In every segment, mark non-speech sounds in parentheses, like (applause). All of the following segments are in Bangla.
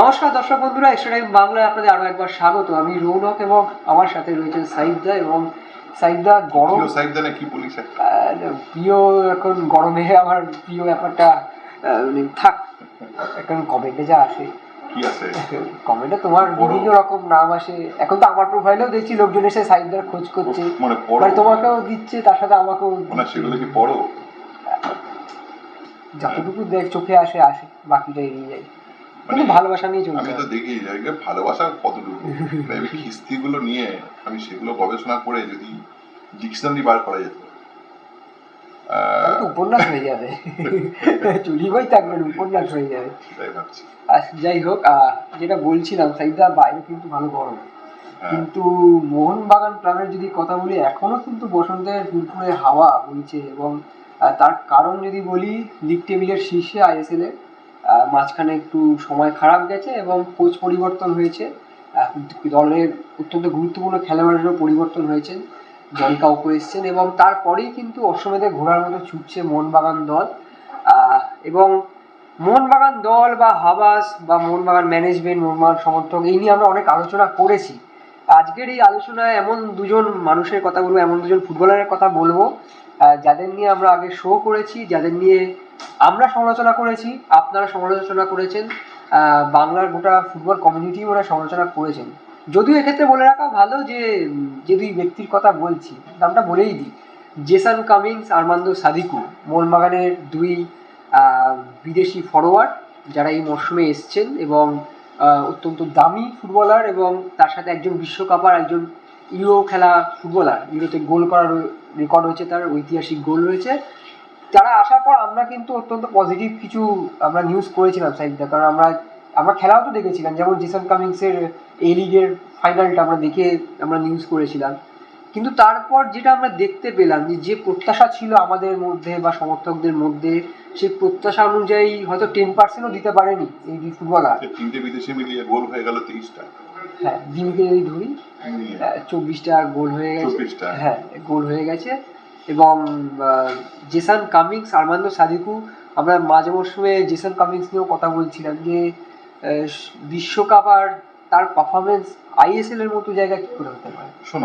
নমস্কার দর্শক বন্ধুরা এক্সট্রা টাইম বাংলায় আপনাদের আরও একবার স্বাগত। আমি রৌনক এবং আমার সাথে রয়েছেন সাইদা এবং সাইদা গরম প্রিয় সাহেব জানে কি বলিস প্রিয় এখন গরমে আমার প্রিয় ব্যাপারটা মানে থাক এখন কমেন্টে যা আসে আছে? কমেন্টে তোমার বিভিন্ন রকম নাম আসে। এখন তো আমার প্রোফাইলেও দেখছি লোকজন এসে সাইদার খোঁজ করছে। মানে মানে তোমাকেও দিচ্ছে তার সাথে আমাকেও মানে সেগুলো কি পড়ো? যতটুকু দেখ চোখে আসে আসে বাকিটা এড়িয়ে যায়। মানে ভালোবাসা নিয়ে চলতে আমি তো দেখি যাই হোক, ভালোবাসা কতটুকু। আমি খিস্তিগুলো নিয়ে আমি সেগুলো গবেষণা করে যদি ডিকশনারি বার করা যেত। উপন্যাস হয়ে যাবে। চুরি বই থাকবে উপন্যাস হয়ে যাবে। আর যাই হোক যেটা বলছিলাম সাইদা বাইরে কিন্তু ভালো গরম হ্যাঁ। কিন্তু মোহনবাগান ক্লাবের যদি কথা বলি এখনও কিন্তু বসন্তের ফুরফুরে হাওয়া বইছে এবং তার কারণ যদি বলি লিগ টেবিলের শীর্ষে আইএসএল এর আহ, মাঝখানে একটু সময় খারাপ গেছে এবং কোচ পরিবর্তন হয়েছে। দলের অত্যন্ত গুরুত্বপূর্ণ খেলোয়াড়েরও পরিবর্তন হয়েছে। জন কাউকে এসছেন এবং তারপরেই কিন্তু অশ্বমেধে ঘোরার মতো ছুটছে মোহনবাগান দল। এবং মোহনবাগান দল বা হাবাস বা মোহনবাগান ম্যানেজমেন্ট মোহনবাগান সমর্থক, এই নিয়ে আমরা অনেক আলোচনা করেছি। আজকের এই আলোচনায় এমন দুজন মানুষের কথা বলব এমন দুজন ফুটবলারের কথা বলব যাদের নিয়ে আমরা আগে শো করেছি, যাদের নিয়ে আমরা সমালোচনা করেছি, আপনারা সমালোচনা করেছেন বাংলার গোটা ফুটবল কমিউনিটি ওরা সমালোচনা করেছেন। যদিও এক্ষেত্রে বলে রাখা ভালো যে যে দুই ব্যক্তির কথা বলছি নামটা বলেই দিই। জেসান কামিংস আরমান্দো সাদিকু, মোহনবাগানের দুই বিদেশি ফরোয়ার্ড যারা এই মরশুমে এসছেন এবং অত্যন্ত দামি ফুটবলার এবং তার সাথে একজন বিশ্বকাপার একজন ইউরো খেলা ফুটবলার ইউরোতে গোল করার রেকর্ড হয়েছে তার ঐতিহাসিক গোল রয়েছে। তারা আসার পর আমরা কিন্তু অত্যন্ত পজিটিভ কিছু আমরা নিউজ করেছিলাম সাইডটা কারণ আমরা আমরা খেলাও তো দেখেছিলাম। যেমন জেসন কামিংসের এই লিগের ফাইনালটা আমরা দেখে আমরা নিউজ করেছিলাম। কিন্তু তারপর যেটা আমরা দেখতে পেলাম যে যে প্রত্যাশা ছিল আমাদের মধ্যে বা সমর্থকদের মধ্যে সেই প্রত্যাশা অনুযায়ী হয়তো টেন পার্সেন্টও দিতে পারেনি এই দুই ফুটবলার। তিনটে বিদেশি মিলিয়ে গোল হয়ে গেল তেইশটা হ্যাঁ দিনকে যদি ধরি চব্বিশটা গোল হয়ে গেছে। হ্যাঁ গোল হয়ে গেছে। এবং জেসান কামিংস আরমান্দো সাদিকু আমরা মাঝে মরশুমে জেসান কামিংস নিয়েও কথা বলছিলাম যে বিশ্বকাপ আর তার পারফরমেন্স আইএসএল এর মতো জায়গা কি করে হতে পারে? শোন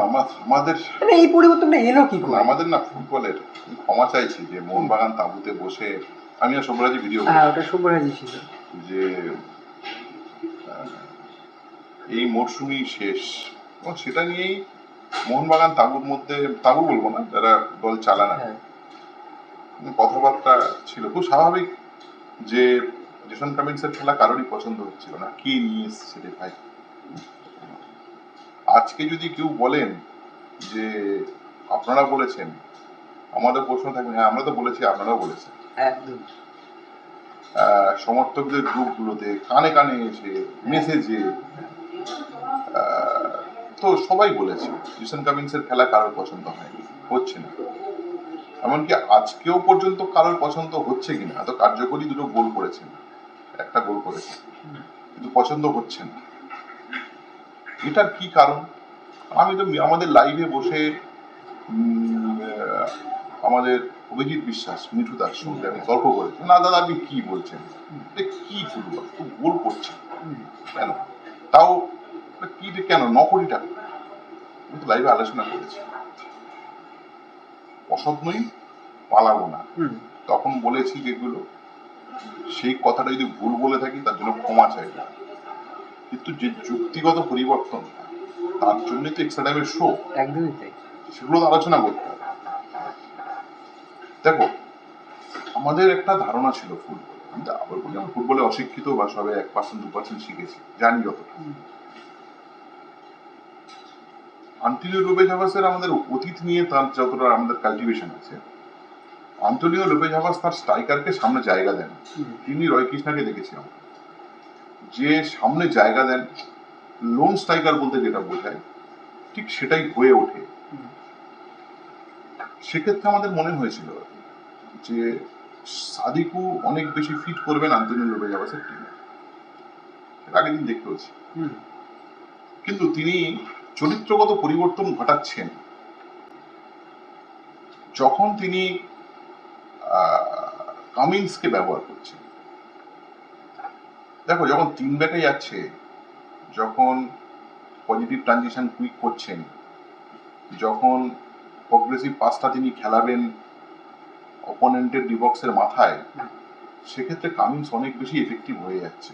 আমাদের মানে এই পরিবর্তনটা এলো কি করে? আমাদের না ফুটবলের ক্ষমা চাইছি যে মোহনবাগান তাঁবুতে বসে আমি আর সব্যরাজি ভিডিও হ্যাঁ ওটা শুভরাজি ছিল। যে এই মরশুমই শেষ। সেটা নিয়েই মোহনবাগান তাঁবুর মধ্যে তাঁবু বলব না যারা দল চালানা হ্যাঁ। কথাবার্তা ছিল। খুব স্বাভাবিক যে জেসন কামিন্সের খেলা কারোরই পছন্দ হচ্ছিল না। কে নিয়ে এসছে রে ভাই? আজকে যদি কেউ বলেন যে আপনারা বলেছেন আমাদের প্রশ্ন থাকবে হ্যাঁ আমরা তো বলেছি আপনারাও বলেছেন। একদম। সমর্থকদের গ্রুপগুলোতে কানে কানে এসে মেসেজে তো সবাই বলেছে জিসন কামিন্সের খেলা কারোর পছন্দ হয়নি হচ্ছে না। এমনকি আজকেও পর্যন্ত কারোর পছন্দ হচ্ছে কিনা এত কার্যকরী দুটো গোল করেছেন একটা গোল করেছে কিন্তু পছন্দ হচ্ছে না। এটার কি কারণ? আমি তো আমাদের লাইভে বসে আমাদের অভিজিৎ বিশ্বাস মিঠু দাস সঙ্গে আমি গল্প করেছি। না দাদা আপনি কি বলছেন? কি ফুটবল? তো গোল করছে। কেন? তাও কি কেন? ন কোটি টাকা। আমি তো লাইভে আলোচনা করেছি। অসৎ নই পালাবো না। তখন বলেছি যেগুলো সেই কথাটা যদি ভুল বলে থাকি তার জন্য ক্ষমা চাইব। কিন্তু যে যুক্তিগত পরিবর্তন তার জন্যই তো এক্সট্রা টাইমের শো একদমই তাই। সেগুলো তো আলোচনা করতে হবে। দেখো আমাদের একটা ধারণা ছিল ফুটবল। আমি আবার বলি আমরা ফুটবলে অশিক্ষিত বা সবে এক পার্সেন্ট দু পার্সেন্ট শিখেছি। জানি যতটা লোপেজ হাভাসের আমাদের অতীত নিয়ে তার যতটা আমাদের কাল্টিভেশন আছে আন্তনিও লোপেজ হাভাস তার স্ট্রাইকারকে সামনে জায়গা দেন। তিনি রয় কৃষ্ণাকে দেখেছিলাম যে সামনে জায়গা দেন লোন স্ট্রাইকার বলতে যেটা বোঝায় ঠিক সেটাই হয়ে ওঠে। সেক্ষেত্রে আমাদের মনে হয়েছিল যে সাদিকু অনেক বেশি ফিট করবেন আন্তনিও লোপেজ হাভাসের টিমে আগের দিন দেখতে হচ্ছে কিন্তু তিনি চরিত্রগত পরিবর্তন ঘটাচ্ছেন। যখন তিনি কামিন্সকে ব্যবহার করছেন। দেখো যখন তিন ব্যাকে যাচ্ছে যখন পজিটিভ ট্রানজিশন কুইক করছেন যখন প্রগ্রেসিভ পাসটা তিনি খেলাবেন অপোনেন্টের ডিবক্সের মাথায় সেক্ষেত্রে কামিন্স অনেক বেশি এফেক্টিভ হয়ে যাচ্ছে।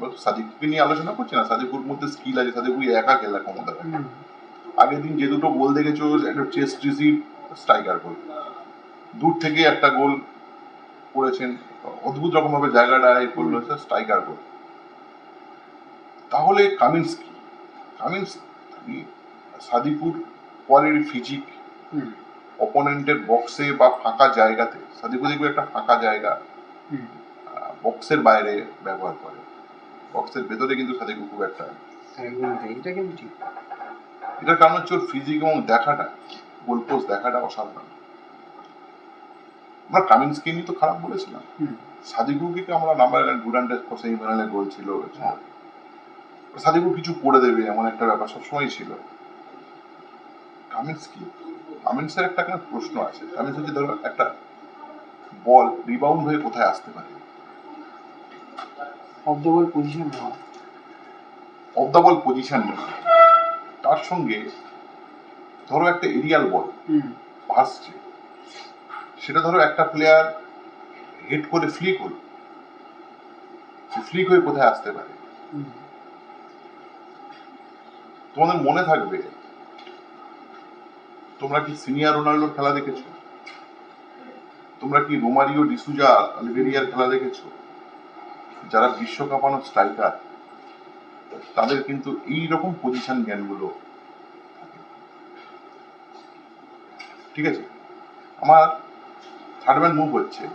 তো সাদিককে নিয়ে আলোচনা করছি না? সাদিকুর মধ্যে স্কিল আছে সাদিকু একা খেলা ক্ষমতা হুম, আগের দিন যে দুটো গোল দেখেছ একটা চেস্ট রিসিভ স্ট্রাইকার গোল দূর থেকে একটা গোল করেছেন অদ্ভুত রকম ভাবে জায়গাটা এ করল স্ট্রাইকার গোল তাহলে কামিন্স কি কামিন্স কোয়ালিটি ফিজিক অপোনেন্টের বক্সে বা ফাঁকা জায়গাতে সাদিপুর দেখবে একটা ফাঁকা জায়গা বক্সের বাইরে ব্যবহার করে। বক্সের ভেতরে কিন্তু সাদিকু খুব একটা এটা কিন্তু ঠিক। এটার কারণ হচ্ছে ওর ফিজিক এবং দেখাটা গোল পোস্ট দেখাটা অসাধারণ। আমরা কামিন্সকে নিয়ে তো খারাপ বলেছিলাম। সাদিকুকে আমরা নাম্বার সেমিফাইনালে গোল ছিল। সাদিকু কিছু করে দেবে এমন একটা ব্যাপার সবসময় ছিল। কামিন্স কি কামিন্সের একটা প্রশ্ন আছে। কামিন্স হচ্ছে ধরো একটা বল রিবাউন্ড হয়ে কোথায় আসতে পারে? অফ দ্য বল পজিশন নেওয়া। অফ দ্য বল পজিশন তার সঙ্গে ধরো একটা এরিয়াল বল ভাসছে। সেটা ধরো একটা প্লেয়ার হেড করে ফ্লিক হল। ফ্লিক হয়ে কোথায় আসতে পারে? তোমাদের মনে থাকবে তোমরা কি সিনিয়র রোনাল্ডোর খেলা দেখেছ? তোমরা কি রোমারিও ডিসুজা আলভেরিয়ার খেলা দেখেছ? যারা বিশ্ব কাঁপানো স্ট্রাইকার তাদের কিন্তু এই রকম পজিশন জ্ঞানগুলো। ঠিক আছে? আমার থার্ড ম্যান মুভ হচ্ছে।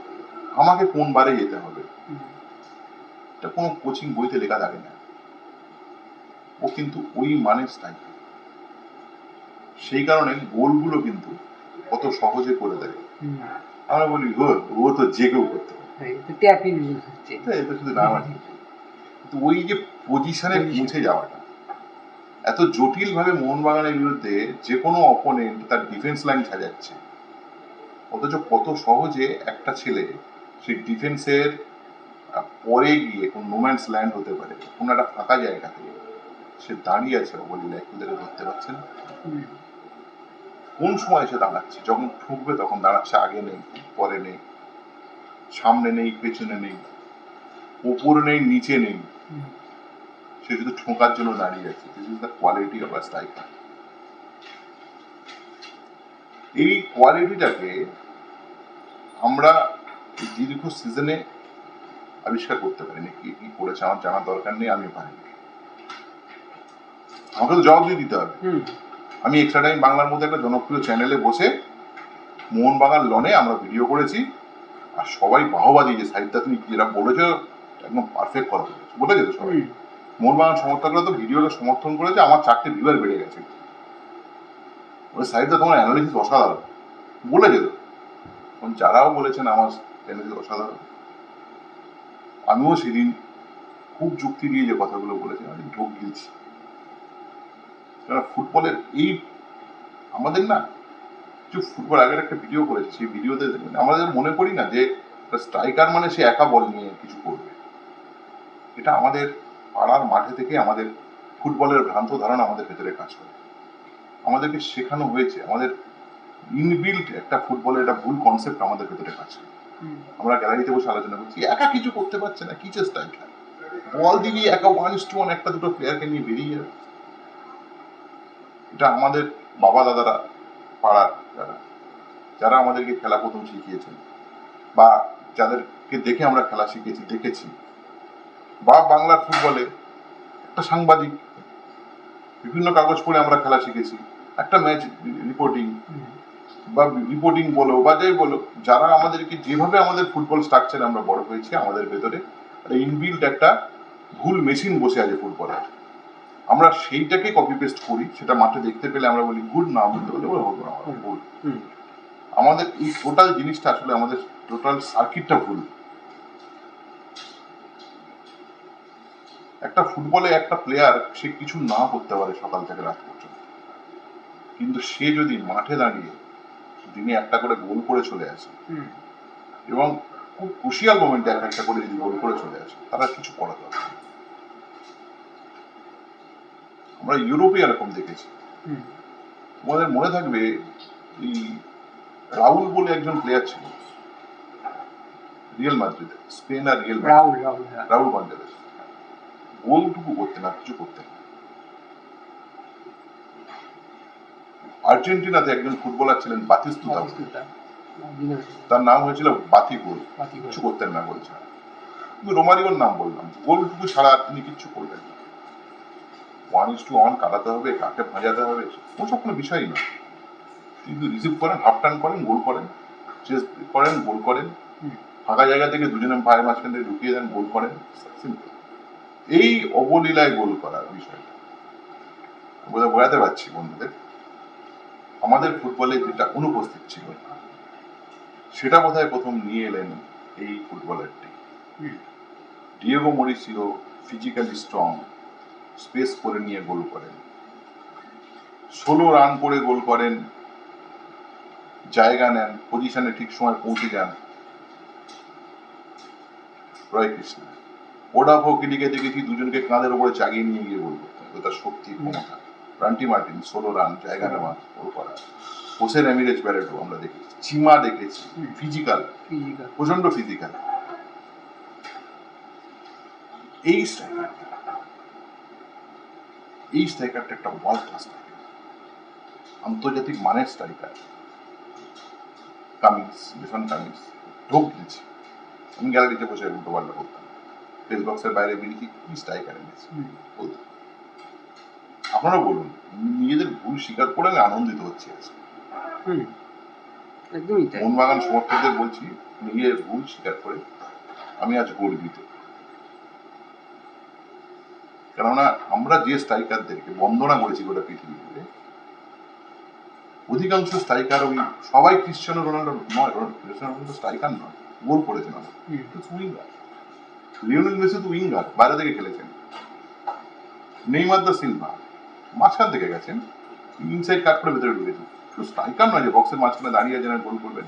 আমাকে কোন বারে যেতে হবে? এটা কোনো কোচিং বইতে লেখা থাকে না। ও কিন্তু ওই মানের স্ট্রাইকার সেই কারণে গোলগুলো কিন্তু কত সহজে করে দেয়। আমরা বলি ও ও তো যে কেউ করতে হ্যাঁ, হচ্ছে। এটা এটা শুধু নাম আছে কিন্তু ওই যে পজিশনে পৌঁছে যাওয়াটা এত জটিল ভাবে মোহনবাগানের বিরুদ্ধে যে কোনো অপোনেন্ট তার ডিফেন্স লাইন সাজাচ্ছে অথচ কত সহজে একটা ছেলে সেই ডিফেন্সের পরে গিয়ে কোন নোম্যান্স ল্যান্ড হতে পারে কোন একটা ফাঁকা জায়গাতে সে দাঁড়িয়ে আছে বলি লাইকুদের ধরতে পারছে না। কোন সময় সে দাঁড়াচ্ছে? যখন ঠুকবে তখন দাঁড়াচ্ছে আগে নেই পরে নেই। সামনে নেই পেছনে নেই উপরে নেই নিচে নেই। সে শুধু ঠোকার জন্য দাঁড়িয়ে আছে। This is the quality of a striker এই কোয়ালিটিটাকে আমরা দীর্ঘ সিজনে আবিষ্কার করতে পারিনি। কি কি করেছে আমার জানার দরকার নেই আমি পারিনি। আমাকে তো জবাব দিয়ে দিতে হবে। আমি এক্সট্রা টাইম বাংলার মধ্যে একটা জনপ্রিয় চ্যানেলে বসে মোহনবাগান লনে আমরা ভিডিও করেছি। আর সবাই বাহবা দিয়েছে সাহিত্যা তুমি যেটা বলেছ একদম পারফেক্ট কথা বলেছ বলেছে তো সবাই? মোহনবাগান সমর্থকরা তো ভিডিওটা সমর্থন করেছে আমার চারটে ভিউয়ার বেড়ে গেছে। ওই সাহিত্যা তোমার অ্যানালিসিস অসাধারণ বলে তো। এবং যারাও বলেছেন আমার অ্যানালিসিস অসাধারণ। আমিও সেদিন খুব যুক্তি দিয়ে যে কথাগুলো বলেছেন আমি ঢোক গিয়েছি কারণ ফুটবলের এই আমাদের না যে ফুটবল আগের একটা ভিডিও করেছে সেই ভিডিওতে দেখবেন আমাদের মনে করি না যে স্ট্রাইকার মানে সে একা বল নিয়ে কিছু করবে। এটা আমাদের পাড়ার মাঠে থেকে আমাদের ফুটবলের ভ্রান্ত ধারণা আমাদের ভেতরে কাজ করে। আমাদেরকে শেখানো হয়েছে আমাদের ইনবিল্ট একটা ফুটবলের একটা ভুল কনসেপ্ট আমাদের ভেতরে কাজ করে। আমরা গ্যালারিতে বসে আলোচনা করছি একা কিছু করতে পারছে না কি চেষ্টা এটা বল দিবি একা ওয়ান টু ওয়ান একটা দুটো প্লেয়ারকে নিয়ে বেরিয়ে যাবে। এটা আমাদের বাবা দাদারা পাড়ার যারা যারা আমাদেরকে খেলা প্রথম শিখিয়েছেন বা যাদেরকে দেখে আমরা খেলা শিখেছি, দেখেছি। বা বাংলার ফুটবলে একটা সাংবাদিক, বিভিন্ন কাগজ পড়ে আমরা খেলা শিখেছি, একটা ম্যাচ রিপোর্টিং বা রিপোর্টিং বলো বা যাই বলো, যারা আমাদেরকে যেভাবে আমাদের ফুটবল স্ট্রাকচারে আমরা বড় হয়েছি, আমাদের ভেতরে ইনবিল্ড একটা ভুল মেশিন বসে আছে ফুটবলের। আমরা সেইটাকে কপি পেস্ট করি সেটা মাঠে দেখতে পেলে আমরা বলি গুড না বলতে বলে বলে হতো না ভুল। আমাদের এই টোটাল জিনিসটা আসলে আমাদের টোটাল সার্কিটটা ভুল। একটা ফুটবলে একটা প্লেয়ার সে কিছু না করতে পারে সকাল থেকে রাত পর্যন্ত। কিন্তু সে যদি মাঠে দাঁড়িয়ে দিনে একটা করে গোল করে চলে আসে হুম, এবং খুব ক্রুশিয়াল মোমেন্টে একটা করে যদি গোল করে চলে আসে তারা কিছু করার দরকার নেই। আমরা ইউরোপে এরকম দেখেছি। তোমাদের মনে থাকবে এই রাহুল বলে একজন প্লেয়ার ছিল। রিয়েল মাদ্রিদে স্পেন আর রিয়েল রাহুল হ্যাঁ। গঞ্জালেস গোলটুকু করতে না কিছু করতে না। আর্জেন্টিনাতে একজন ফুটবলার ছিলেন বাতিস্তুতা। তার নাম হয়েছিল বাতি গোল। কিছু করতেন না বলছে কিন্তু রোমারিওর নাম বললাম। গোলটুকু ছাড়া তিনি কিচ্ছু করবেন না। ওয়ান ইস টু ওয়ান কাটাতে হবে কাকে ভাজাতে হবে ওসব কোনো বিষয়ই না কিন্তু রিসিভ করেন হাফ টার্ন করেন গোল করেন চেস করেন গোল করেন ফাঁকা জায়গা থেকে দুজনে পায়ের মাঝখান থেকে ঢুকিয়ে দেন গোল করেন সিম্পল এই অবলীলায় গোল করার বিষয়টা। বোঝা বোঝাতে পারছি বন্ধুদের আমাদের ফুটবলে যেটা অনুপস্থিত ছিল সেটা বোধহয় প্রথম নিয়ে এলেন এই ফুটবলারটি। Diego Mauricio physically strong space করে নিয়ে গোল করেন। ষোলো রান করে গোল করেন। জায়গা নেন পজিশনে ঠিক সময় পৌঁছে যান। রয় কৃষ্ণ। ওডা ফকিলিকে দেখেছি দুজনকে কাঁধের উপরে চাগিয়ে নিয়ে গিয়ে গোল করতে হবে। তার শক্তি ক্ষমতা। রান্টি মার্টিন ষোলো রান জায়গা নেওয়া গোল করা। হোসেন এমিরেজ ব্যারেটো আমরা দেখেছি। চিমা দেখেছি ফিজিক্যাল প্রচণ্ড ফিজিক্যাল এই স্ট্রাইকার এই স্ট্রাইকারটা একটা ওয়ার্ল্ড ক্লাস আন্তর্জাতিক মানের স্ট্রাইকার কামিন্স জেসন কামিন্স ঢোক দিয়েছে। আমি গ্যালারিতে বসে উল্টো পাল্টা বলতাম। ফেস বক্সের বাইরে বেরিয়েছি কি স্ট্রাইকার এনেছে? বলতাম। আপনারা বলুন নিজেদের ভুল স্বীকার করে আমি আনন্দিত হচ্ছি আজকে। মোহনবাগান সমর্থকদের বলছি নিজের ভুল স্বীকার করে আমি আজ গর্বিত। কেননা আমরা যে স্ট্রাইকারদেরকে বন্দনা করেছি গোটা পৃথিবী জুড়ে অধিকাংশ স্ট্রাইকার ওই সবাই ক্রিশ্চিয়ানো রোনাল্ডো নয় ক্রিশ্চিয়ানো রোনাল্ডো স্ট্রাইকার নয় গোল করেছেন আমার উইঙ্গার। লিওনেল মেসি তো উইঙ্গার বাইরে থেকে খেলেছেন। নেইমার দা সিলভা মাঝখান থেকে গেছেন ইনসাইড কাট করে ভেতরে ঢুকেছেন। শুধু স্ট্রাইকার নয় যে বক্সের মাঝখানে দাঁড়িয়ে আছেন আর গোল করবেন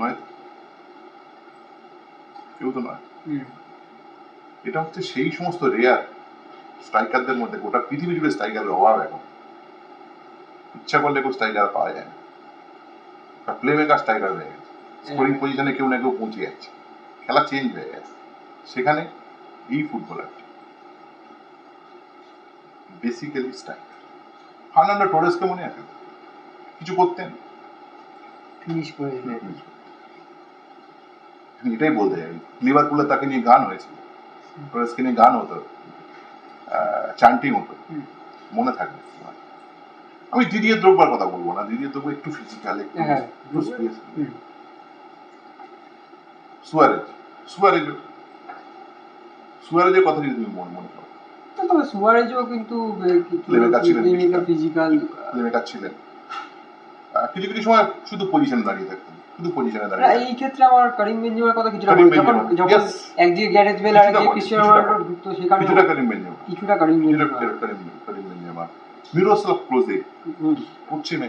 নয় কেউ তো নয়। এটা হচ্ছে সেই সমস্ত রেয়ার স্ট্রাইকারদের মধ্যে গোটা পৃথিবী জুড়ে স্ট্রাইকারের অভাব এখন ইচ্ছা করলে কেউ স্ট্রাইকার পাওয়া যায় না প্লে মেকার স্ট্রাইকার হয়ে গেছে স্কোরিং পজিশনে কেউ না কেউ পৌঁছে যাচ্ছে খেলা চেঞ্জ হয়ে গেছে সেখানে এই ফুটবলারটি বেসিক্যালি স্ট্রাইকার ফার্নান্ডো টোরেসকে মনে আছে তো? কিছু করতেন ফিনিশ করে দিলে আমি এটাই বলতে চাই লিভারপুলে তাকে নিয়ে গান হয়েছিল টোরেসকে নিয়ে গান হতো চান্টিং হুম। মনে থাকবে। আমি দিদিয়ে দ্রব্যার কথা বলব না। দিদিয়ে দ্রব্য একটু ফিজিক্যাল একটু হ্যাঁ। Space Suarez. সুয়ারেজ সুয়ারেজের কথা যদি তুমি মনে মনে করো। তবে সুয়ারেজও কিন্তু। ফিজিক্যাল ছিলেন কিছু কিছু সময় শুধু পজিশনে দাঁড়িয়ে থাকতেন। শুধু পজিশনে দাঁড়িয়ে এই ক্ষেত্রে আমার করিম বেঞ্জিমার কথা কিছুটা যখন যখন একদিকে গ্যারেথ বেল আর একদিকে ক্রিস্টিয়ানো রোনাল্ডো বলে। ঢুকতো সেখানে কিছুটা করিম বেঞ্জেমা। কিছুটা মিরোস্লাভ ক্লোজে করছে না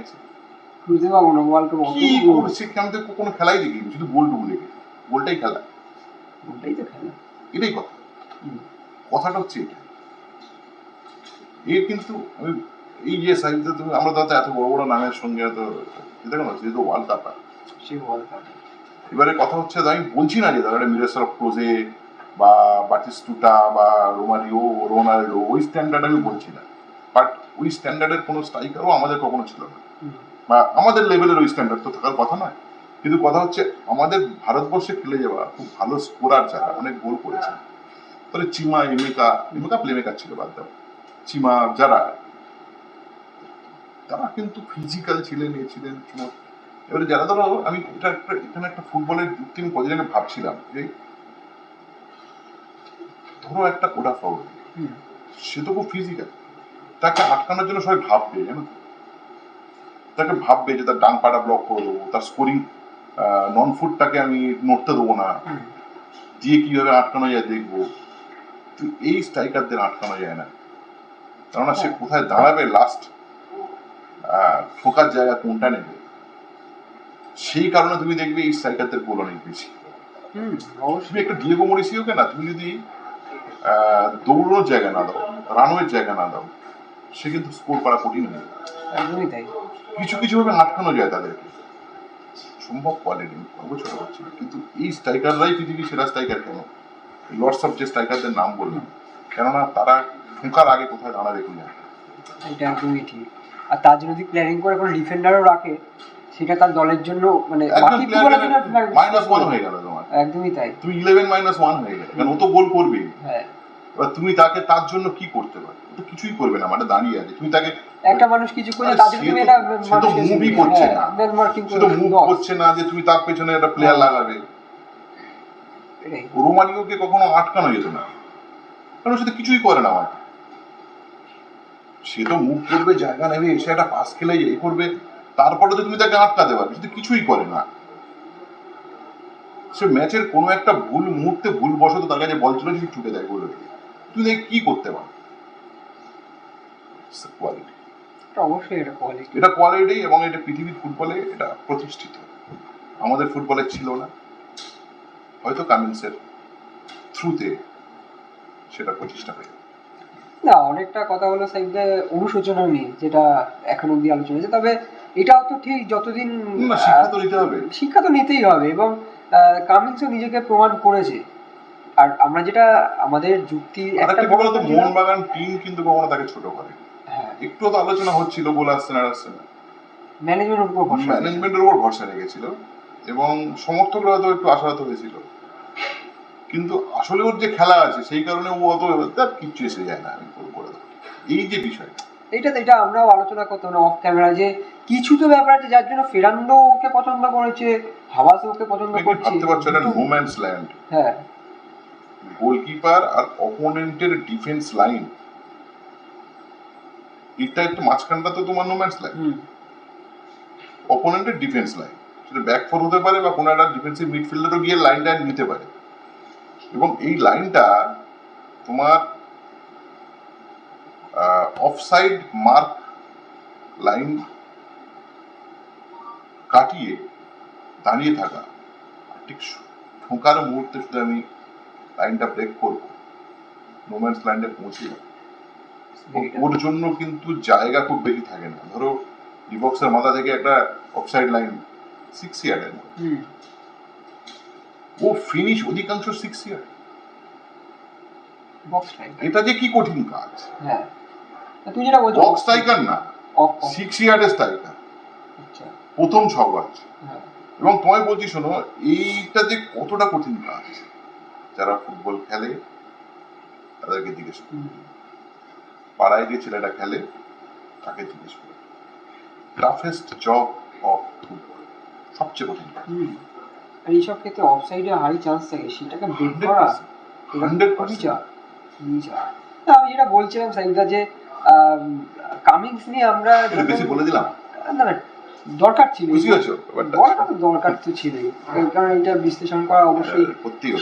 ওয়ার্ল্ড কি করছে আমি তো কোনো খেলাই দেখিনি শুধু গোলটুকু দেখেছি গোলটাই খেলা ওটাই তো খেলা এটাই কথা কথাটা হচ্ছে এটা এর কিন্তু আমি এই যে সাইজে তুমি আমরা তো এত বড় বড় নামের সঙ্গে তো দেখো না যেহেতু ওয়ার্ল্ড কাপ সে ওয়ার্ল্ড কাপ এবারে কথা হচ্ছে আমি বলছি না যে তারা মিরেসর ক্লোজে বা বাটিস্টুটা বা রোমারিও রোনাল্ডো ওই স্ট্যান্ডার্ড আমি বলছি না। বাট ওই স্ট্যান্ডার্ডের কোনো স্ট্রাইকারও আমাদের কখনো ছিল না। বা আমাদের লেভেলের ওই স্ট্যান্ডার্ড তো থাকার কথা নয়। কিন্তু কথা হচ্ছে আমাদের ভারতবর্ষে খেলে যাওয়া খুব ভালো স্কোরার যারা অনেক গোল করেছে তাহলে চিমা এমেকা এমেকা প্লেমেকার ছিল বাদ দাও। চিমা যারা তারা কিন্তু ফিজিক্যাল ছিলেন এ ছিলেন এবারে যারা ধরো আমি এটা একটা এখানে একটা ফুটবলের যুক্তি আমি কদিন আগে ভাবছিলাম যে ধরো একটা ওটা ফাউল সে তো খুব ফিজিক্যাল তাকে আটকানোর জন্য সবাই ভাববে জানো তাকে ভাববে যে তার ডান পাটা ব্লক করে দেবো তার স্কোরিং নন ফুটটাকে আমি নড়তে দেবো না। দিয়ে কীভাবে আটকানো যায় দেখব। তো এই স্ট্রাইকারদের আটকানো যায় না। কেননা সে কোথায় দাঁড়াবে লাস্ট ঠোকার জায়গা কোনটা নেবে? সেই কারণে তুমি দেখবে এই স্ট্রাইকারদের গোল অনেক বেশি। তুমি একটা ডিয়েগো মরিসিওকে না তুমি যদি আহ, দৌড়ানোর জায়গা না দাও রানওয়ের জায়গা না দাও সে কিন্তু স্কোর করা কঠিন যায়। একদমই তাই। কিছু কিছু ভাবে আটকানো যায় তাদেরকে। সম্ভব কোয়ালিটি করব ছোট করছি না। কিন্তু এই স্ট্রাইকাররাই পৃথিবীর সেরা স্ট্রাইকার কেন? লর্ডস অফ যে স্ট্রাইকারদের নাম বললাম কেননা তারা ঠোঁকার আগে কোথায় দাঁড়াবে কিনা এটা একদমই ঠিক। আর তার জন্য যদি প্ল্যানিং করে কোনো ডিফেন্ডারও রাখে সেটা তার দলের জন্য মানে মাইনাস ওয়ান হয়ে গেল। একদমই তাই। তুমি ইলেভেন মাইনাস ওয়ান হয়ে গেলে কারণ ও তো গোল করবেই। হ্যাঁ। এবার তুমি তাকে তার জন্য কি করতে পারো? তো কিছুই করবে না মানে দাঁড়িয়ে আছে। তুমি তাকে একটা মানুষ কিছু করে তাদের তুমি তো- এটা movie করছে না। তো মুভ করছে না যে তুমি তার পেছনে একটা প্লেয়ার লাগাবে। রোমানিওকে কখনো আটকানো যেত না। কারণ সে তো কিছুই করে না আমার। সে তো মুভ করবে জায়গা নেবে এসে একটা পাস খেলে এ করবে। তারপরে তো তুমি তাকে আটকাতে পারবে। সে তো কিছুই করে না। সে ম্যাচের কোনো একটা ভুল মুহূর্তে ভুল বশত তার কাছে বল চলে সে ঠুকে দেয় গোলে তুমি তাকে কি করতে পারো। কোয়ালিটি অবশ্যই এটা কোয়ালিটি এটা কোয়ালিটি এবং এটা পৃথিবীর ফুটবলে এটা প্রতিষ্ঠিত। আমাদের ফুটবলে ছিল না। হয়তো কামিন্সের থ্রুতে সেটা প্রতিষ্ঠা হয়ে না অনেকটা কথা হলো সাইডে অনুশোচনা নিয়ে যেটা এখন অব্দি আলোচনা হয়েছে। তবে এটাও তো ঠিক যতদিন শিক্ষা তো নিতে হবে। শিক্ষা তো নিতেই হবে এবং কামিংসও নিজেকে প্রমাণ করেছে। আর আমরা যেটা আমাদের যুক্তি একটা বড় মোহনবাগান টিম কিন্তু কখনো তাকে ছোট করে। হ্যাঁ। একটু তো আলোচনা হচ্ছিল বলে আসছে না আসছে না। ম্যানেজমেন্টের উপর ভরসা ম্যানেজমেন্টের উপর ভরসা রেখেছিল এবং সমর্থকরা হয়তো একটু আশাহত হয়েছিল। কিন্তু আসলে ওর যে খেলা আছে সেই কারণে ও অত তার কিচ্ছু এসে যায় না আমি করে এই যে বিষয় এইটা তো এটা আমরাও আলোচনা করতাম না অফ ক্যামেরা যে কিছু তো ব্যাপার আছে যার জন্য ফেরান্ডো ওকে পছন্দ করেছে হাওয়াসে ওকে পছন্দ করছে। ভাবতে পারছ এটা ল্যান্ড হ্যাঁ। গোলকিপার আর অপোনেন্টের ডিফেন্স লাইন এটা একটু মাঝখানটা তো তোমার নোম্যান্স লাইন হুম। অপোনেন্টের ডিফেন্স লাইন সেটা ব্যাক ফোর হতে পারে বা কোনো একটা ডিফেন্সিভ মিডফিল্ডারও গিয়ে লাইনটা নিতে পারে। এবং এই লাইনটা তোমার অফসাইড মার্ক লাইন কাটিয়ে দাঁড়িয়ে থাকা। ঠিক ঠোকার মুহূর্তে শুধু আমি লাইনটা ব্রেক করব। নোম্যান্স লাইনে পৌঁছে যাব। ওর জন্য কিন্তু জায়গা খুব বেশি থাকে না। ধরো ডিবক্সের মাথা থেকে একটা অফসাইড লাইন সিক্স ইয়ার্ডের হুম। ও ফিনিশ অধিকাংশ সিক্স ইয়ার এটা যে কি কঠিন কাজ। হ্যাঁ। তুমি যেটা বলছো বক্স স্ট্রাইকার না। সিক্স ইয়ার্ডের স্ট্রাইকার আচ্ছা। প্রথম ছ গজ হ্যাঁ। এবং তোমায় বলছি শোনো এইটা যে কতটা কঠিন কাজ যারা ফুটবল খেলে তাদেরকে জিজ্ঞেস করো। হুম। পাড়ায় যে ছেলেটা খেলে তাকে জিজ্ঞেস করো। টাফেস্ট জব অফ ফুটবল সবচেয়ে কঠিন কাজ এইসব ক্ষেত্রে অফ সাইডে হাই চান্স থাকে। সেটাকে ব্রেক করা হান্ড্রেড পার্সেন্ট আমি যেটা বলছিলাম সাইদা যে কামিংস নিয়ে আমরা বেশি বলে দিলাম। না না দরকার ছিল। বলাটা তো দরকার তো ছিলই। কারণ এটা বিশ্লেষণ করা অবশ্যই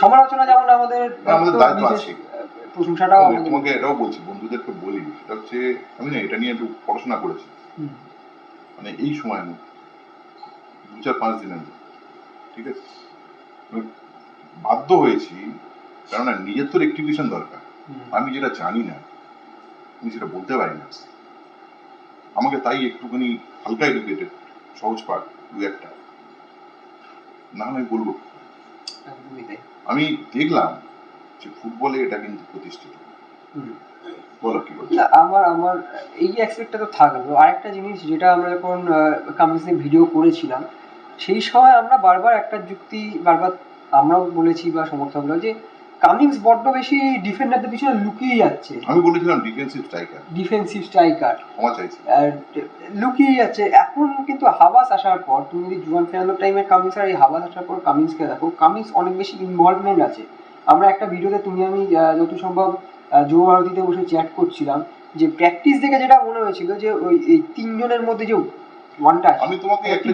সমালোচনা যেমন আমাদের আমাদের দায়িত্ব আছে। প্রশংসাটাও তোমাকে এটাও বলছি বন্ধুদেরকে বলি সেটা হচ্ছে আমি না এটা নিয়ে একটু পড়াশোনা করেছি। মানে এই সময়ের মধ্যে দু চার পাঁচ দিনের মধ্যে ঠিক আছে? বাধ্য হয়েছি কেননা নিজের তো রেক্টিফিকেশন দরকার। আমি যেটা জানি না আমি সেটা বলতে পারি না। আমাকে তাই একটুখানি হালকা এডুকেটেড সহজ পাঠ দু একটা। না আমি বলব। আমি দেখলাম যে ফুটবলে এটা কিন্তু প্রতিষ্ঠিত। বলো কি বলছো? আমার আমার এই অ্যাসপেক্টটা তো থাকল আরেকটা জিনিস যেটা আমরা যখন কামিংস ভিডিও করেছিলাম সেই সময় আমরা বারবার একটা যুক্তি বারবার আমরাও বলেছি বা সমর্থকরা যে কামিংস বড্ড বেশি ডিফেন্ডারদের পিছনে লুকিয়ে যাচ্ছে। আমি বলেছিলাম ডিফেন্সিভ স্ট্রাইকার ডিফেন্সিভ স্ট্রাইকার ক্ষমা চাইছি। লুকিয়ে যাচ্ছে। এখন কিন্তু হাওয়াস আসার পর তুমি যদি জুয়ান ফেরানোর টাইমে কামিংস আর এই হাওয়াস আসার পর কামিংসকে দেখো কামিংস অনেক বেশি ইনভলভমেন্ট আছে। আমরা একটা ভিডিওতে তুমি আমি যত সম্ভব যুব ভারতীতে বসে চ্যাট করছিলাম যে প্র্যাকটিস দেখে যেটা মনে হয়েছিল যে ওই এই তিনজনের মধ্যে যে ওয়ানটা আমি তোমাকে একটা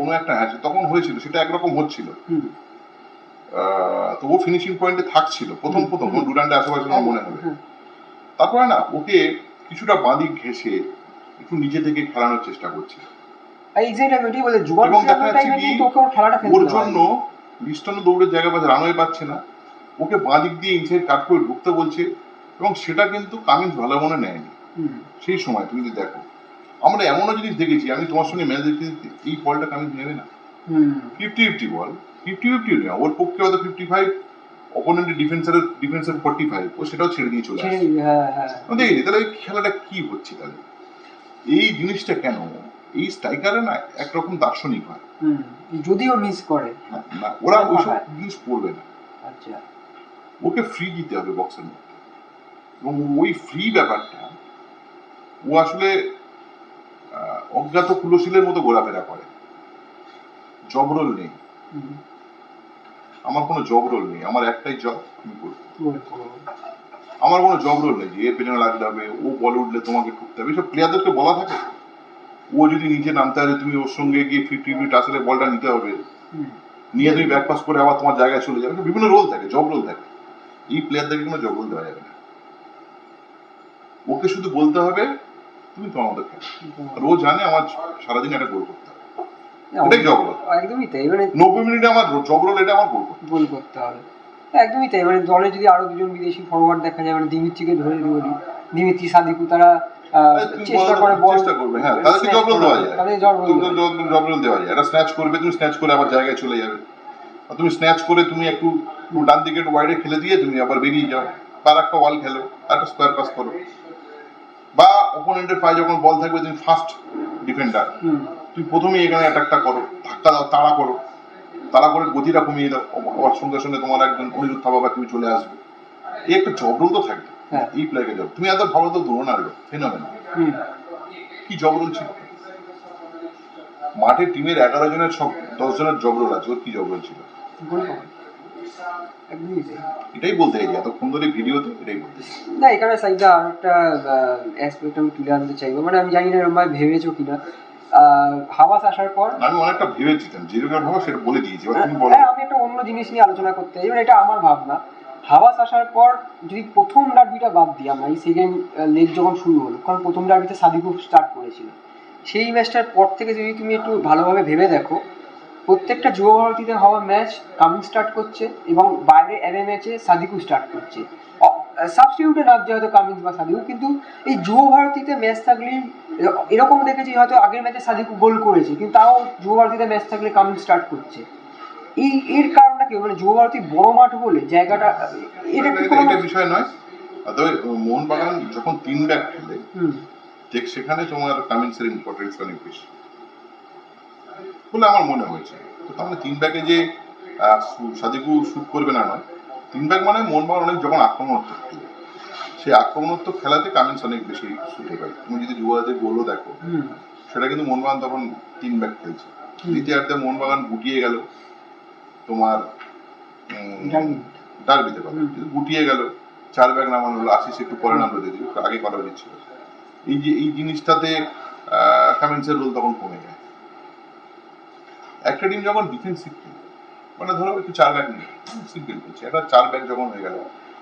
কোনো একটা হ্যাঁ তখন হয়েছিল সেটা একরকম হচ্ছিল। হুম, আহ, তো ও ফিনিশিং পয়েন্টে থাকছিল। প্রথম প্রথম। ডুরান্ডে আশেপাশে আমার মনে হবে। তারপরে না ওকে কিছুটা বাঁদিক ঘেসে একটু নিজে থেকে খেলানোর চেষ্টা করছিল। ওর জন্য লিস্টনও দৌড়ের জায়গা পাচ্ছে রানওয়ে পাচ্ছে না। ওকে বাঁ দিক দিয়ে ইনসাইড কাট করে ঢুকতে বলছে এবং সেটা কিন্তু কামিন্স ভালো মনে নেয়নি সেই সময় তুমি যদি দেখো। আমরা এমনও জিনিস দেখেছি আমি তোমার সঙ্গে ম্যাচ দেখতে এই ফলটা কামিন্স নেবে না। Fifty fifty ball. Fifty fifty না ওর পক্ষে হয়তো ফিফটি ফাইভ অপোনেন্টের ডিফেন্সারের ডিফেন্সের ফর্টি ফাইভ ও সেটাও ছেড়ে দিয়ে চলে আসে। হ্যাঁ হ্যাঁ। দেখেছি তাহলে ওই খেলাটা কি হচ্ছে তাহলে? এই জিনিসটা কেন? এই স্ট্রাইকারে না একরকম দার্শনিক হয়। হুম যদিও মিস করে। হ্যাঁ, না ওরা ওইসব। জিনিস করবে না। আচ্ছা। ওকে ফ্রি দিতে হবে বক্সের মধ্যে। এবং ওই ফ্রি ব্যাপারটা ও আসলে অজ্ঞাত কুলশীলের মতো ঘোরাফেরা করে। জব রোল নেই আমার কোনো জব রোল নেই। আমার একটাই জব আমি করব। আমার কোনো জব রোল নেই যে এর পেছনে লাগতে হবে ও বল উঠলে তোমাকে ঠুকতে হবে এসব প্লেয়ারদেরকে বলা থাকে। ও যদি নিচে নামতে হবে তুমি ওর সঙ্গে গিয়ে ফিফটি মিনিট আসলে বলটা নিতে হবে নিয়ে তুমি ব্যাক পাস করে আবার তোমার জায়গায় চলে যাবে। বিভিন্ন রোল থাকে জব রোল থাকে। এই প্লেয়ারদেরকে কোনো জব রোল দেওয়া যাবে না। ওকে শুধু বলতে হবে তুমি তোমার মতো খেলো। আর ও জানে আমার সারাদিন একটা গোল করতে হবে। এটাই একদমই তাই নব্বই মিনিটে আমার জব এটা আমার গোল গোল করতে হবে। একদমই তাই দলে যদি আরও দুজন বিদেশি ফরওয়ার্ড দেখা যায় মানে দিমিত্রিকে ধরে ধরি দিমিত্রি সাদিকু তারা চেষ্টা করে বল। চেষ্টা করবে হ্যাঁ তাদেরকে দেওয়া যায়। তাদের দেওয়া যায়। এটা স্ন্যাচ করবে তুমি স্ন্যাচ করে আবার জায়গায় চলে যাবে। আর তুমি স্ন্যাচ করে তুমি একটু ডান দিকে একটু ওয়াইডে খেলে দিয়ে তুমি আবার বেরিয়ে যাও। তার একটা ওয়াল খেলো একটা স্কোয়ার পাস করো। বা ওপোনেন্টের পায়ে যখন বল থাকবে তুমি ফার্স্ট ডিফেন্ডার তুমি প্রথমেই এখানে অ্যাটাকটা করো ধাক্কা দাও তাড়া করো। তাড়া করে গতিটা কমিয়ে দাও। আবার সঙ্গে সঙ্গে তোমার একজন অনিরুদ্ধ বাবা তুমি চলে আসবে। এই একটা জবরুল তো থাকবে। হ্যাঁ। এই প্লেয়ারকে জব তুমি এত ভালো তো ধরো না ফেনোমেন কি জবরুল ছিল? মাঠে টিমের এগারো জনের সব দশ জনের জবরুল আছে ওর কি জবরুল ছিল? এটাই বলতে চাইছি এতক্ষণ ধরে ভিডিওতে এটাই বলতে না এখানে সাইডটা আর একটা অ্যাসপেক্ট আমি তুলে আনতে চাইব। মানে আমি জানি না এরকম ভাবে ভেবেছো কিনা। হাওয়াস আসার পর আমি অনেকটা ভেবেছিলাম যেরকম ভাবো সেটা বলে দিয়েছি এবার তুমি বলো। হ্যাঁ আমি একটা অন্য জিনিস নিয়ে আলোচনা করতে চাই এবার এটা আমার ভাবনা। হাওয়াস আসার পর যদি প্রথম ডার্বিটা বাদ দিই আমরা এই সেকেন্ড লেগ যখন শুরু হলো কারণ প্রথম ডার্বিতে সাদিকু স্টার্ট করেছিল। সেই ম্যাচটার পর থেকে যদি তুমি একটু ভালোভাবে ভেবে দেখো প্রত্যেকটা যুব ভারতীতে হওয়া ম্যাচ কামিং স্টার্ট করছে এবং বাইরে অ্যারে ম্যাচে সাদিকু স্টার্ট করছে। সাবস্টিটিউটে নামছে হয়তো কামিন্স বা সাদিকু কিন্তু এই যুব ভারতীতে ম্যাচ থাকলে এরকম দেখেছি হয়তো আগের ম্যাচে সাদিকু গোল করেছে কিন্তু তাও যুব ভারতীতে ম্যাচ থাকলে কামিং স্টার্ট করছে। এই এর কারণটা কি? মানে যুব ভারতী বড় মাঠ বলে জায়গাটা এটা কি কোনো বিষয় নয়। তবে মোহনবাগান যখন তিন ব্যাক খেলে ঠিক সেখানে তোমার কামিন্সের ইম্পর্টেন্স অনেক বেশি। বলে আমার মনে হয়েছে। তো তাহলে তিন ব্যাকে যে সাদিকু শুট করবে না নয় তিন ব্যাক মানে মোহনবাগান অনেক যখন আক্রমণাত্মক খেলে সেই আক্রমণাত্মক খেলাতে কামিন্স অনেক বেশি শুটে পায় তুমি যদি যুবরাজের গোলও দেখো সেটা কিন্তু মোহনবাগান তখন তিন ব্যাক খেলছে। দ্বিতীয়ার্ধে মোহনবাগান গুটিয়ে গেল তোমার। ডার্বিতে কথা কিন্তু গুটিয়ে গেল চার ব্যাগ নামানো হলো আশিস একটু পরে নামলো দিদি আগে করা উচিত ছিল এই যে এই জিনিসটাতে কামেন্সের রোল তখন কমে যায়। একটা টিম যখন ডিফেন্সিভ খেলে মানে ধরো একটু চার ব্যাগ নিয়ে সিম্পল করছি একটা চার ব্যাগ যখন হয়ে গেল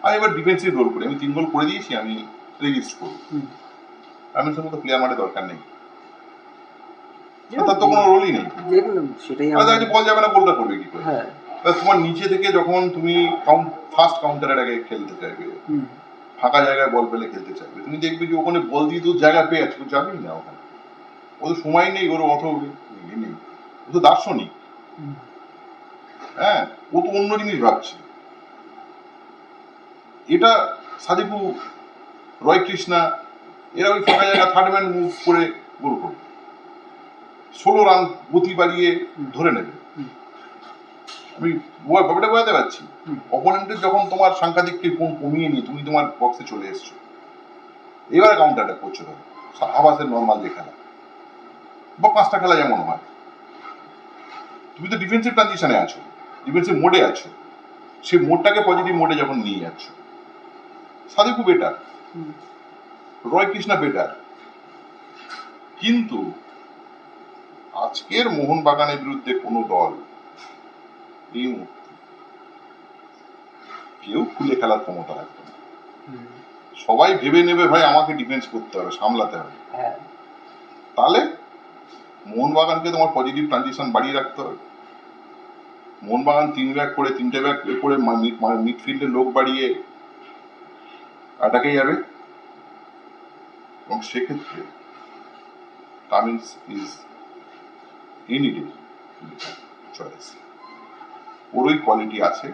আমি এবার ডিফেন্সিভ রোল করি আমি তিন গোল করে দিয়েছি আমি রেজিস্ট করি হুম। কামেন্সের মতো প্লেয়ার মাঠে দরকার নেই। তার তো কোনো রোলই নেই। সেটাই আরে বল যাবে না গোলটা করবে কি করে? হ্যাঁ। তোমার নিচে থেকে যখন তুমি কাউন্ট ফার্স্ট কাউন্টারের আগে খেলতে চাইবে ফাঁকা জায়গায় বল পেলে খেলতে চাইবে তুমি দেখবে যে ওখানে বল দিয়ে তো জায়গা পেয়ে আছে যাবেই না ওখানে। ও তো সময় নেই ওর অত নেই। ও তো দার্শনিক। হ্যাঁ ও তো অন্য জিনিস ভাবছে। এটা সাদিকু রয় কৃষ্ণা এরা ওই ফাঁকা জায়গা থার্ড ম্যান মুভ করে গোল করবে ষোলো রান গতি বাড়িয়ে ধরে নেবে। আমি ব্যাপারটা বোঝাতে পারছি। অপোনেন্টের যখন তোমার সাংঘাতিক কোন কমিয়ে নিয়ে তুমি তোমার বক্সে চলে এসছো, এবারে কাউন্টার অ্যাটাক করছ ধরো। আবাসের নর্মাল যে খেলা। বা পাঁচটা খেলা যেমন হয়। তুমি তো ডিফেন্সিভ ট্রানজিশনে আছো ডিফেন্সিভ মোডে আছো। সেই মোডটাকে পজিটিভ মোডে যখন নিয়ে যাচ্ছ Sadiku better Roy Krishna better কিন্তু আজকের মোহনবাগানের বিরুদ্ধে কোনো দল এই মুহূর্তে কেউ খুলে খেলার ক্ষমতা রাখবে না। সবাই ভেবে নেবে ভাই আমাকে ডিফেন্স করতে হবে সামলাতে হবে। হ্যাঁ। তাহলে মোহনবাগানকে তোমার পজিটিভ ট্রানজিশন বাড়িয়ে রাখতে হবে। মোহনবাগান তিন ব্যাগ করে তিনটে ব্যাগ করে মিডফিল্ডে লোক বাড়িয়ে আটাকে যাবে। এবং সেক্ষেত্রে Cummings is any day choice ওর ওই কোয়ালিটি আছে।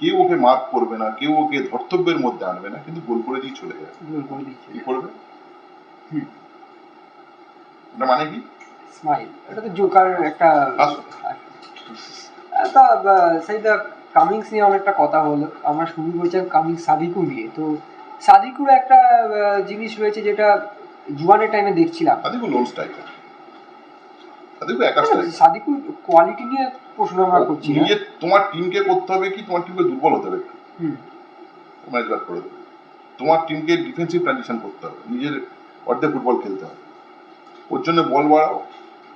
কেউ ওকে মার্ক করবে না কেউ ওকে ধর্তব্যের মধ্যে আনবে না কিন্তু গোল করে দিয়ে চলে যাবে। গোল কি করবে এটা মানে কি? স্মাইল এটা তো জোকার একটা তা সেইটা কামিংস নিয়ে অনেকটা কথা হলো। আমরা শুরু করেছিলাম কামিংস সাদিকু নিয়ে। তো সাদিকুর একটা জিনিস রয়েছে যেটা জুয়ানের টাইমে দেখছিলাম। সাদিকু লোন স্ট্রাইকার সাদিকু একা স্ট্রাইকার সাদিকুর কোয়ালিটি নিয়ে প্রশ্ন আমরা করছি নিজে তোমার টিমকে করতে হবে কি? তোমার টিমকে দুর্বল হতে হবে? ম্যাচ ব্যাক করে দেবে। তোমার টিমকে ডিফেন্সিভ ট্রানজিশন করতে হবে। নিজের অর্ধে ফুটবল খেলতে হবে। ওর জন্য বল বাড়াও।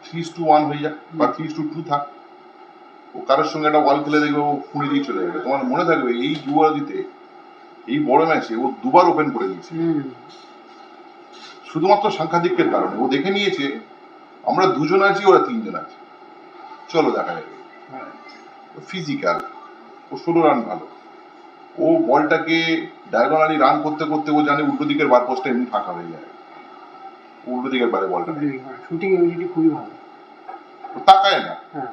থ্রি টু ওয়ান হয়ে যাক বা থ্রি টু টু থাক। ও কারোর সঙ্গে একটা বল খেলে দেখবে ও খুঁড়ে দিয়ে চলে যাবে। তোমার মনে থাকবে এই যুবরাজিতে এই বড় ম্যাচে ও দুবার ওপেন করে দিয়েছে। শুধুমাত্র সাংঘাতিকের কারণে। ও দেখে নিয়েছে আমরা দুজন আছি ওরা তিনজন আছে। চলো দেখা যাবে হ্যাঁ, ফিজিক্যাল ও ষোলো রান ভালো। ও বলটাকে ডায়াগোনালি রান করতে করতে ও জানে উল্টো দিকের বার পোস্টটা এমনি ফাঁকা হয়ে যায়। উল্টো দিকের বারে বলটা শুটিং এবিলিটি খুবই ভালো। তাকায় না। হ্যাঁ।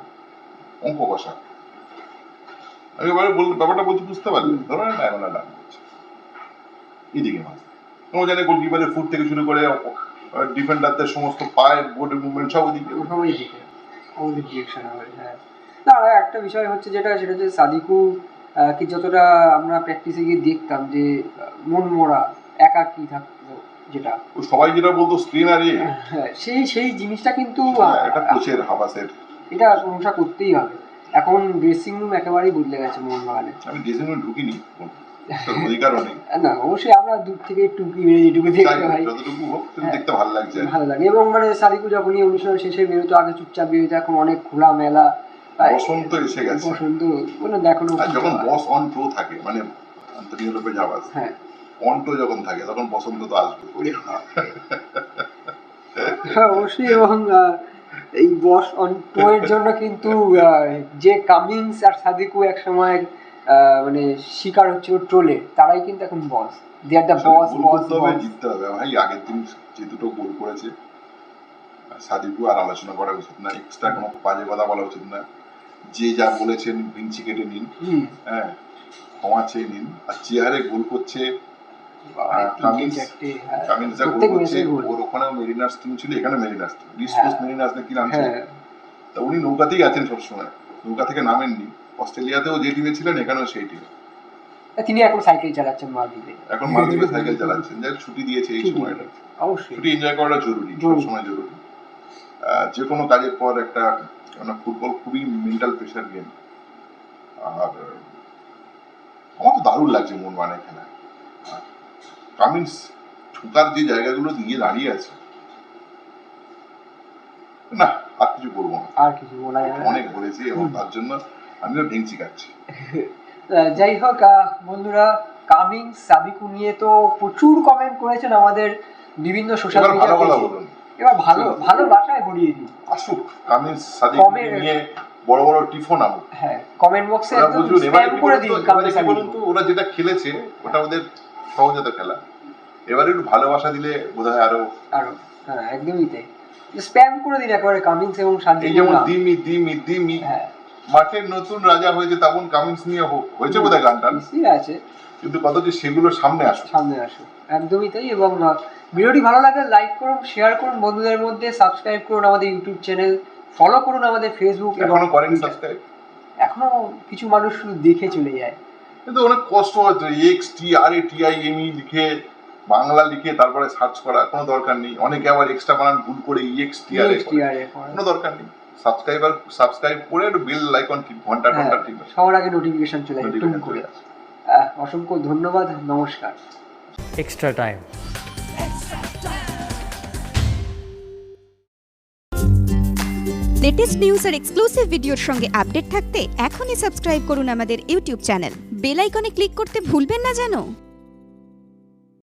অঙ্ক কষা বল ব্যাপারটা বলছি বুঝতে পারলে? ধরো না রান করছে এদিকে মাছ। ও জানে গোলকিপারের ফুট থেকে শুরু করে ডিফেন্ডারদের সমস্ত পায়ের বোর্ডের মুভমেন্ট সব ওদিকে। ডিরেকশন হবে হ্যাঁ। না একটা বিষয় হচ্ছে যেটা সেটা হচ্ছে সাদিকু কি যতটা আমরা প্র্যাকটিসে গিয়ে দেখতাম যে মন মরা একা কি থাকতো। যেটা। সবাই যেটা বলতো হ্যাঁ, সেই সেই জিনিসটা কিন্তু এটা কোচের হাবাসের। এটা প্রশংসা করতেই হবে। এখন ড্রেসিং রুম একেবারেই বদলে গেছে মোহনবাগানে। আমি ড্রেসিং রুমে ঢুকিনি (laughs) না অবশ্যই আমরা দূর থেকে যেটুকু দেখতে হ্যাঁ। দেখতে ভালো লাগছে। ভালো লাগে। এবং মানে যখনই অনুষ্ঠান শেষে বেরোতো আগে চুপচাপ বেরোতো এখন অনেক খোলা মেলা। বসন্ত এসে গেছে। বসন্ত মানে যখন বস অন থাকে মানে আন্তরিক হ্যাঁ। টো যখন থাকে তখন বসন্ত তো আসবে হ্যাঁ অবশ্যই এবং এই বস অন টু এর জন্য কিন্তু যে কামিংস আর সাদিকু এক সময় মানে শিকার হচ্ছিল ট্রোলে তারাই কিন্তু এখন বস দে আর দ্য বস বস জিততে হবে। ভাই আগের দিন যে দুটো গোল করেছে সাদিকু আর আলোচনা করা উচিত না এক্সট্রা কোনো বাজে কথা বলা উচিত না। যে যা বলেছেন ভিঞ্চি কেটে নিন হ্যাঁ ক্ষমা চেয়ে নিন। আর চেয়ারে গোল করছে মেরিনার্স টিম ছিল এখানে মেরিনার্স টিম মেরিনার্স না কি নাম ছিল? তা উনি নৌকাতেই আছেন সবসময়। নৌকা থেকে নামেননি। অস্ট্রেলিয়াতেও যে টিমে ছিলেন এখানেও সেই টিমে তিনি এখন সাইকেল চালাচ্ছেন মালদ্বীপে। এখন মালদ্বীপে সাইকেল চালাচ্ছেন। যাই ছুটি দিয়েছে এই সময়টা অবশ্যই। ছুটি এনজয় করাটা জরুরি। সবসময় জরুরি। যে কোনো কাজের পর একটা মানে ফুটবল খুবই মেন্টাল প্রেশার গেম আর আমার তো দারুণ লাগছে মন মানে খেলা। কামিন্স ঠুকার যে জায়গাগুলো দিয়ে দাঁড়িয়ে আছে না আর কিছু বলব না। আর কিছু বলা যাবে অনেক বলেছি এবং তার জন্য আমিও ঢেংচি খাচ্ছি যাই হোক বন্ধুরা কামিং সাদিকু নিয়ে তো প্রচুর কমেন্ট করেছেন আমাদের বিভিন্ন সোশ্যাল মিডিয়া এবার ভালো ভালো দিই আসুক সাদিক কমের- নিয়ে বড় বড় টিফো নামুক। হ্যাঁ কমেন্ট বক্সে একদম স্প্যাম করে দিন কামিং কি বলুন তো ওরা যেটা খেলেছে ওটা ওদের সহজাত খেলা। এবারে একটু ভালোবাসা দিলে বোধহয় আরও আরও হ্যাঁ একদমই তাই। স্প্যাম করে দিন একেবারে কামিংস এবং শান্তি এই যেমন। দিমি দিমি দিমি। হ্যাঁ। মাঠের নতুন রাজা হয়েছে তেমন কামিন্স নিয়ে হয়েছে বোধহয় গানটা। নিশ্চয়ই আছে। কিন্তু কত যে সেগুলো সামনে আসুক। সামনে আসুক। একদমই তাই এবং ভিডিওটি ভালো লাগলে লাইক করুন শেয়ার করুন বন্ধুদের মধ্যে সাবস্ক্রাইব করুন আমাদের ইউটিউব চ্যানেল ফলো করুন আমাদের ফেসবুক এখনও করেনি সাবস্ক্রাইব এখনও কিছু মানুষ শুধু দেখে চলে যায়। কিন্তু অনেক কষ্ট হতো X T R A T I M E লিখে বাংলা লিখে তারপরে সার্চ করা কোনো দরকার নেই। অনেকে আবার এক্সট্রা বানান ভুল করে আর। কোনো দরকার নেই। সাবস্ক্রাইবার সাবস্ক্রাইব করে একটু বেল আইকন ঠিক ঘণ্টা হ্যাঁ, ঘণ্টা ঠিক সবার আগে নোটিফিকেশন চলে যায় টুম করে অসংখ্য ধন্যবাদ নমস্কার। Extra time. লেটেস্ট নিউজ আর এক্সক্লুসিভ ভিডিওর সঙ্গে আপডেট থাকতে এখনই সাবস্ক্রাইব করুন আমাদের ইউটিউব চ্যানেল বেল আইকনে ক্লিক করতে ভুলবেন না যেন।